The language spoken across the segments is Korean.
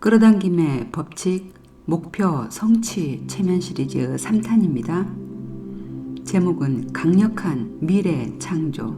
끌어당김의 법칙, 목표, 성취, 체면 시리즈 3탄입니다. 제목은 강력한 미래 창조.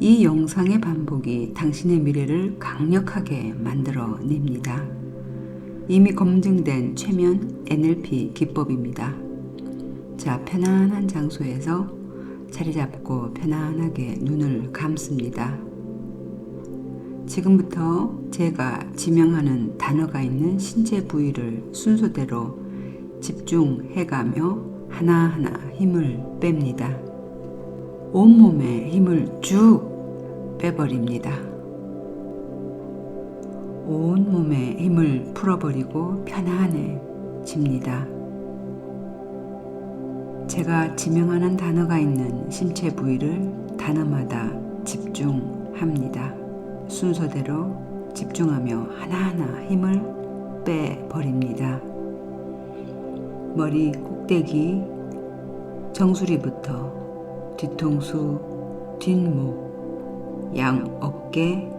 이 영상의 반복이 당신의 미래를 강력하게 만들어 냅니다. 이미 검증된 최면 NLP 기법입니다. 자, 편안한 장소에서 자리 잡고 편안하게 눈을 감습니다. 지금부터 제가 지명하는 단어가 있는 신체 부위를 순서대로 집중해가며 하나하나 힘을 뺍니다. 온몸에 힘을 쭉 빼버립니다. 온몸에 힘을 풀어버리고 편안해집니다. 제가 지명하는 단어가 있는 신체 부위를 단어마다 집중합니다. 순서대로 집중하며 하나하나 힘을 빼버립니다. 머리 꼭대기, 정수리부터 뒤통수, 뒷목, 양 어깨,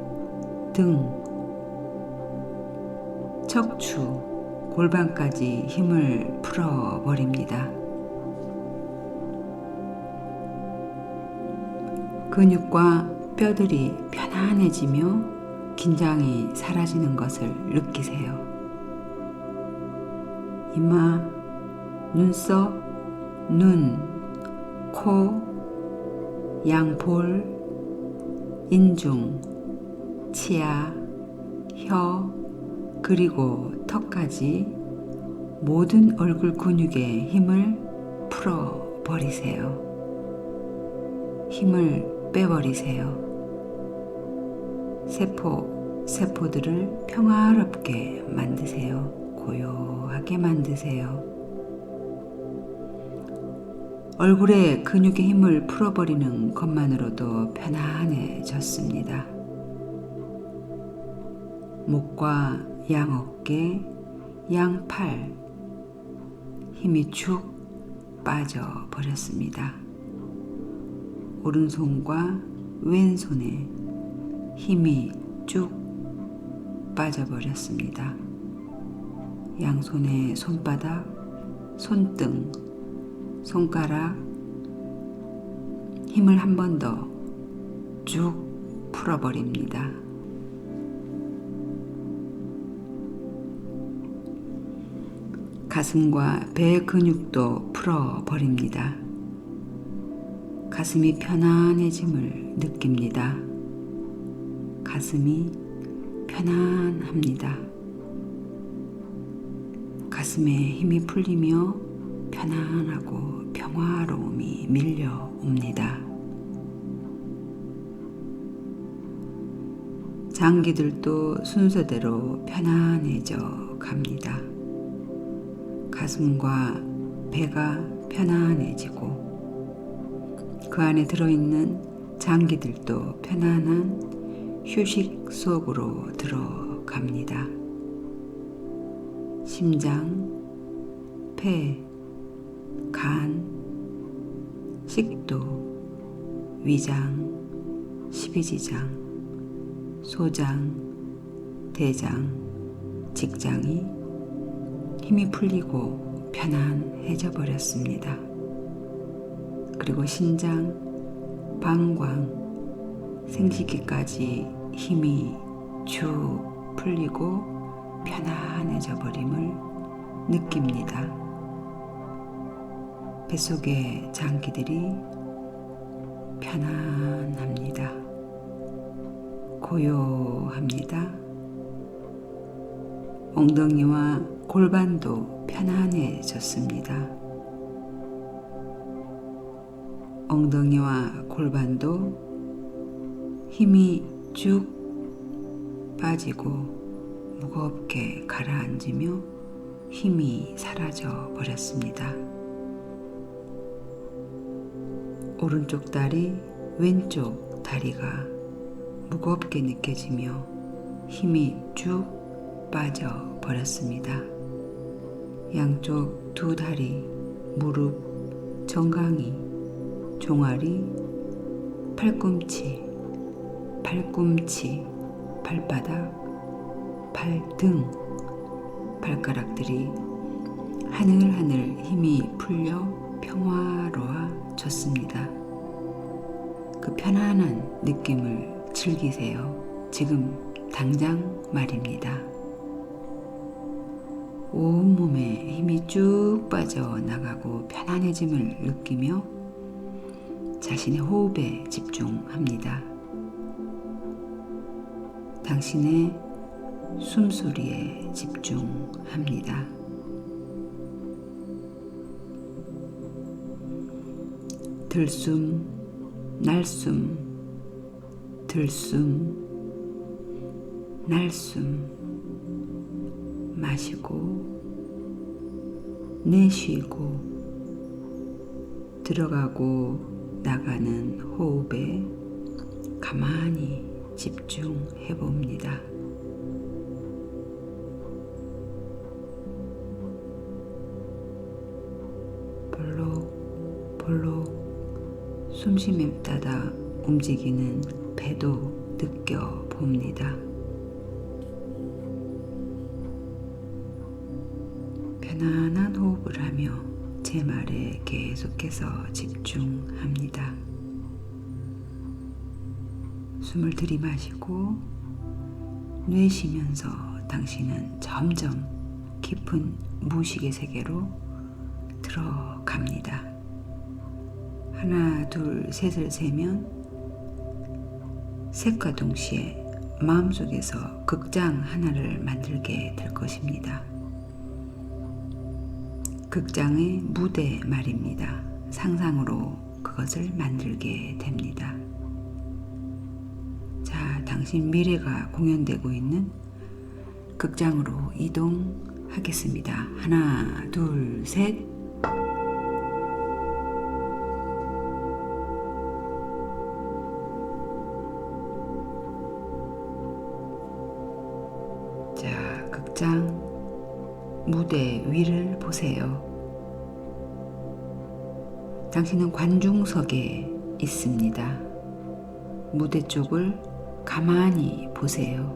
등, 척추, 골반까지 힘을 풀어버립니다. 근육과 뼈들이 편안해지며 긴장이 사라지는 것을 느끼세요. 이마, 눈썹, 눈, 코, 양볼, 인중, 치아, 혀, 그리고 턱까지 모든 얼굴 근육에 힘을 풀어 버리세요. 힘을 빼버리세요. 세포, 세포들을 평화롭게 만드세요. 고요하게 만드세요. 얼굴에 근육의 힘을 풀어버리는 것만으로도 편안해졌습니다. 목과 양 어깨, 양 팔, 힘이 축 빠져버렸습니다. 오른손과 왼손에 힘이 쭉 빠져버렸습니다. 양손의 손바닥, 손등, 손가락, 힘을 한 번 더 쭉 풀어버립니다. 가슴과 배 근육도 풀어버립니다. 가슴이 편안해짐을 느낍니다. 가슴이 편안합니다. 가슴에 힘이 풀리며 편안하고 평화로움이 밀려옵니다. 장기들도 순서대로 편안해져 갑니다. 가슴과 배가 편안해지고 그 안에 들어있는 장기들도 편안한 휴식 속으로 들어갑니다. 심장, 폐, 간, 식도, 위장, 십이지장, 소장, 대장, 직장이 힘이 풀리고 편안해져 버렸습니다. 그리고 신장, 방광, 생식기까지 힘이 쭉 풀리고 편안해져 버림을 느낍니다. 뱃속의 장기들이 편안합니다. 고요합니다. 엉덩이와 골반도 편안해졌습니다. 엉덩이와 골반도 힘이 쭉 빠지고 무겁게 가라앉으며 힘이 사라져 버렸습니다. 오른쪽 다리, 왼쪽 다리가 무겁게 느껴지며 힘이 쭉 빠져 버렸습니다. 양쪽 두 다리, 무릎, 정강이, 종아리, 팔꿈치, 팔꿈치, 발바닥, 발등, 발가락들이 하늘하늘 힘이 풀려 평화로워졌습니다. 그 편안한 느낌을 즐기세요. 지금 당장 말입니다. 온몸에 힘이 쭉 빠져나가고 편안해짐을 느끼며 자신의 호흡에 집중합니다. 당신의 숨소리에 집중합니다. 들숨, 날숨, 들숨, 날숨, 마시고, 내쉬고, 들어가고 나가는 호흡에 가만히 집중해 봅니다. 볼록 볼록 숨쉬에 따라 움직이는 배도 느껴 봅니다. 편안한 호흡을 하며 제 말에 계속해서 집중합니다. 숨을 들이마시고 내쉬면서 당신은 점점 깊은 무식의 세계로 들어갑니다. 하나, 둘, 셋을 세면 셋과 동시에 마음속에서 극장 하나를 만들게 될 것입니다. 극장의 무대 말입니다. 상상으로 그것을 만들게 됩니다. 자, 당신 미래가 공연되고 있는 극장으로 이동하겠습니다. 하나, 둘, 셋. 자, 극장 무대 위를 보세요. 당신은 관중석에 있습니다. 무대 쪽을 가만히 보세요.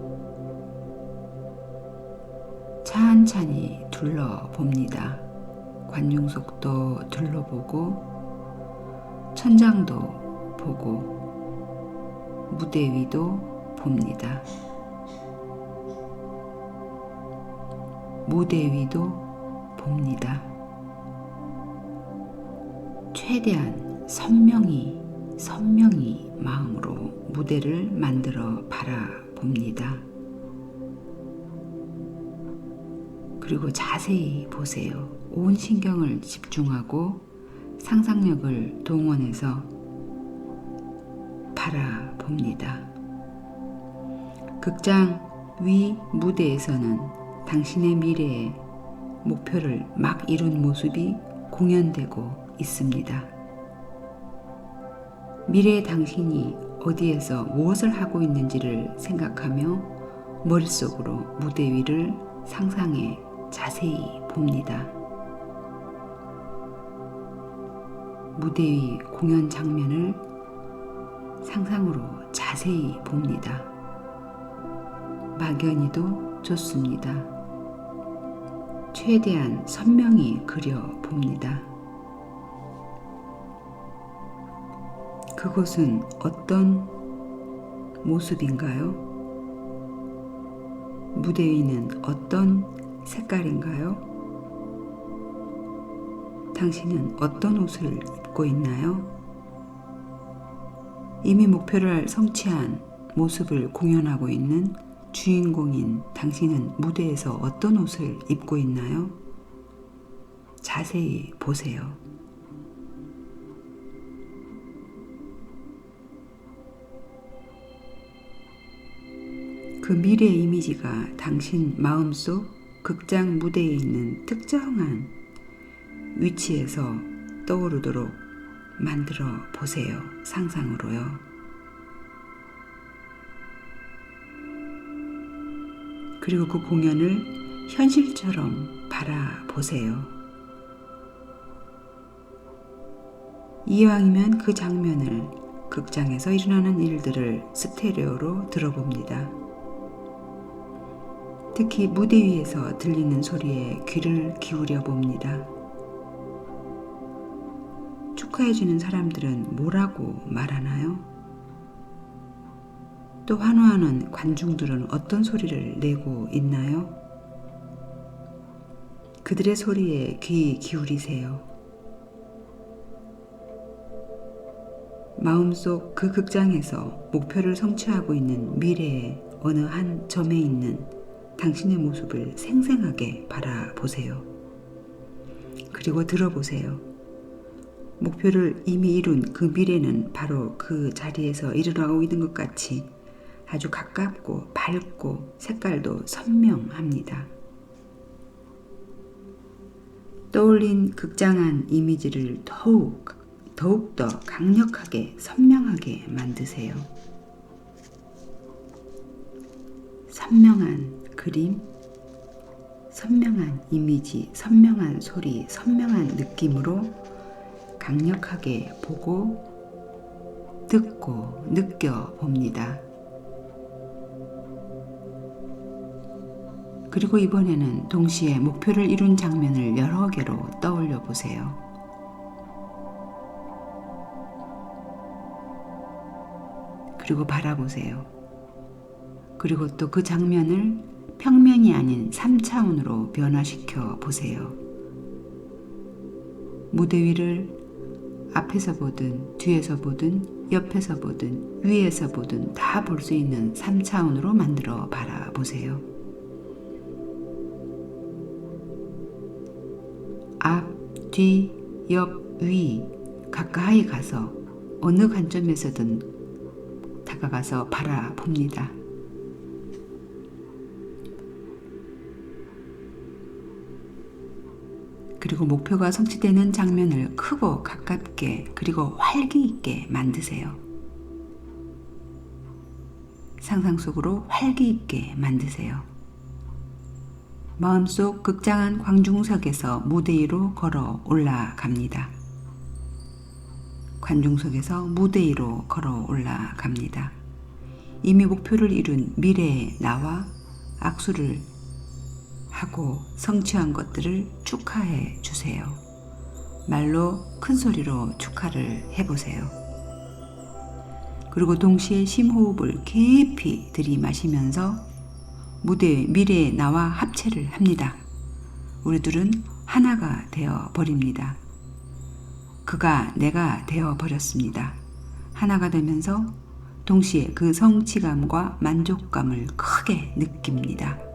찬찬히 둘러봅니다. 관중석도 둘러보고, 천장도 보고, 무대 위도 봅니다. 무대 위도 봅니다. 최대한 선명히 선명히 마음으로 무대를 만들어 바라봅니다. 그리고 자세히 보세요. 온 신경을 집중하고 상상력을 동원해서 바라봅니다. 극장 위 무대에서는 당신의 미래의 목표를 막 이룬 모습이 공연되고 있습니다. 미래의 당신이 어디에서 무엇을 하고 있는지를 생각하며 머릿속으로 무대 위를 상상해 자세히 봅니다. 무대 위 공연 장면을 상상으로 자세히 봅니다. 막연히도 좋습니다. 최대한 선명히 그려 봅니다. 그곳은 어떤 모습인가요? 무대 위는 어떤 색깔인가요? 당신은 어떤 옷을 입고 있나요? 이미 목표를 성취한 모습을 공연하고 있는 주인공인 당신은 무대에서 어떤 옷을 입고 있나요? 자세히 보세요. 그 미래 이미지가 당신 마음속 극장 무대에 있는 특정한 위치에서 떠오르도록 만들어 보세요. 상상으로요. 그리고 그 공연을 현실처럼 바라보세요. 이왕이면 그 장면을 극장에서 일어나는 일들을 스테레오로 들어봅니다. 특히 무대 위에서 들리는 소리에 귀를 기울여 봅니다. 축하해주는 사람들은 뭐라고 말하나요? 또 환호하는 관중들은 어떤 소리를 내고 있나요? 그들의 소리에 귀 기울이세요. 마음속 그 극장에서 목표를 성취하고 있는 미래의 어느 한 점에 있는 당신의 모습을 생생하게 바라보세요. 그리고 들어보세요. 목표를 이미 이룬 그 미래는 바로 그 자리에서 일어나고 있는 것 같이 아주 가깝고 밝고 색깔도 선명합니다. 떠올린 극장한 이미지를 더욱 더욱더 강력하게 선명하게 만드세요. 선명한 그림, 선명한 이미지, 선명한 소리, 선명한 느낌으로 강력하게 보고 듣고 느껴 봅니다. 그리고 이번에는 동시에 목표를 이룬 장면을 여러 개로 떠올려 보세요. 그리고 바라보세요. 그리고 또 그 장면을 평면이 아닌 3차원으로 변화시켜 보세요. 무대 위를 앞에서 보든 뒤에서 보든 옆에서 보든 위에서 보든 다 볼 수 있는 3차원으로 만들어 바라보세요. 앞, 뒤, 옆, 위 가까이 가서 어느 관점에서든 다가가서 바라봅니다. 그리고 목표가 성취되는 장면을 크고 가깝게 그리고 활기 있게 만드세요. 상상 속으로 활기 있게 만드세요. 마음속 극장한 광중석에서 무대 위로 걸어 올라갑니다. 관중석에서 무대 위로 걸어 올라갑니다. 이미 목표를 이룬 미래의 나와 악수를 하고 성취한 것들을 축하해 주세요. 말로 큰 소리로 축하를 해보세요. 그리고 동시에 심호흡을 깊이 들이마시면서 무대 미래의 나와 합체를 합니다. 우리들은 하나가 되어 버립니다. 그가 내가 되어 버렸습니다. 하나가 되면서 동시에 그 성취감과 만족감을 크게 느낍니다.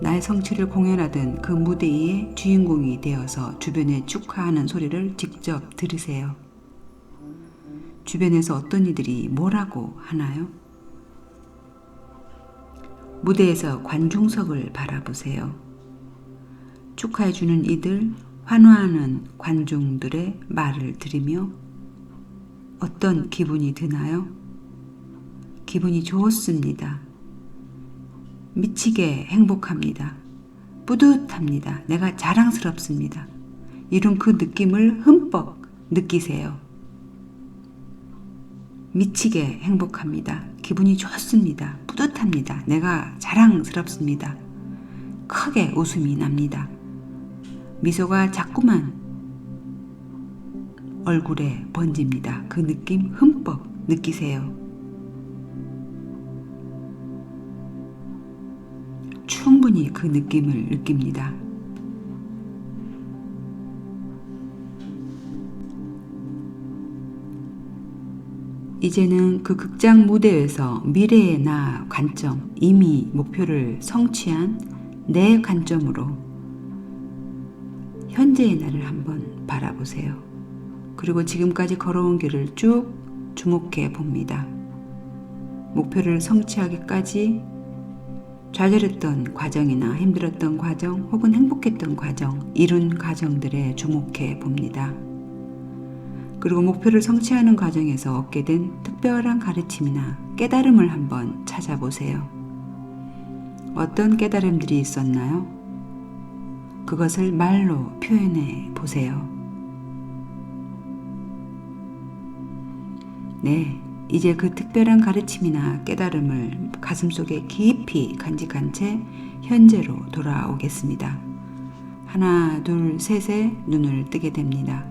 나의 성취를 공연하던 그 무대 위의 주인공이 되어서 주변에 축하하는 소리를 직접 들으세요. 주변에서 어떤 이들이 뭐라고 하나요? 무대에서 관중석을 바라보세요. 축하해주는 이들, 환호하는 관중들의 말을 들으며 어떤 기분이 드나요? 기분이 좋습니다. 미치게 행복합니다. 뿌듯합니다. 내가 자랑스럽습니다. 이런 그 느낌을 흠뻑 느끼세요. 미치게 행복합니다. 기분이 좋습니다. 뿌듯합니다. 내가 자랑스럽습니다. 크게 웃음이 납니다. 미소가 자꾸만 얼굴에 번집니다. 그 느낌 흠뻑 느끼세요. 충분히 그 느낌을 느낍니다. 이제는 그 극장 무대에서 미래의 나 관점, 이미 목표를 성취한 내 관점으로 현재의 나를 한번 바라보세요. 그리고 지금까지 걸어온 길을 쭉 주목해 봅니다. 목표를 성취하기까지 좌절했던 과정이나 힘들었던 과정 혹은 행복했던 과정, 이룬 과정들에 주목해 봅니다. 그리고 목표를 성취하는 과정에서 얻게 된 특별한 가르침이나 깨달음을 한번 찾아보세요. 어떤 깨달음들이 있었나요? 그것을 말로 표현해 보세요. 네, 이제 그 특별한 가르침이나 깨달음을 가슴속에 깊이 간직한 채 현재로 돌아오겠습니다. 하나, 둘, 셋에 눈을 뜨게 됩니다.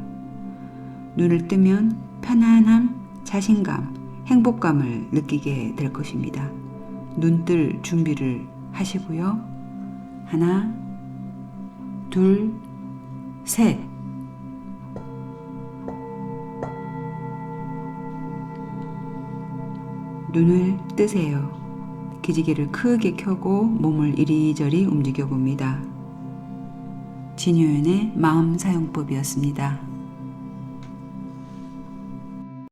눈을 뜨면 편안함, 자신감, 행복감을 느끼게 될 것입니다. 눈 뜰 준비를 하시고요. 하나, 둘, 셋. 눈을 뜨세요. 기지개를 크게 켜고 몸을 이리저리 움직여 봅니다. 진효연의 마음 사용법이었습니다.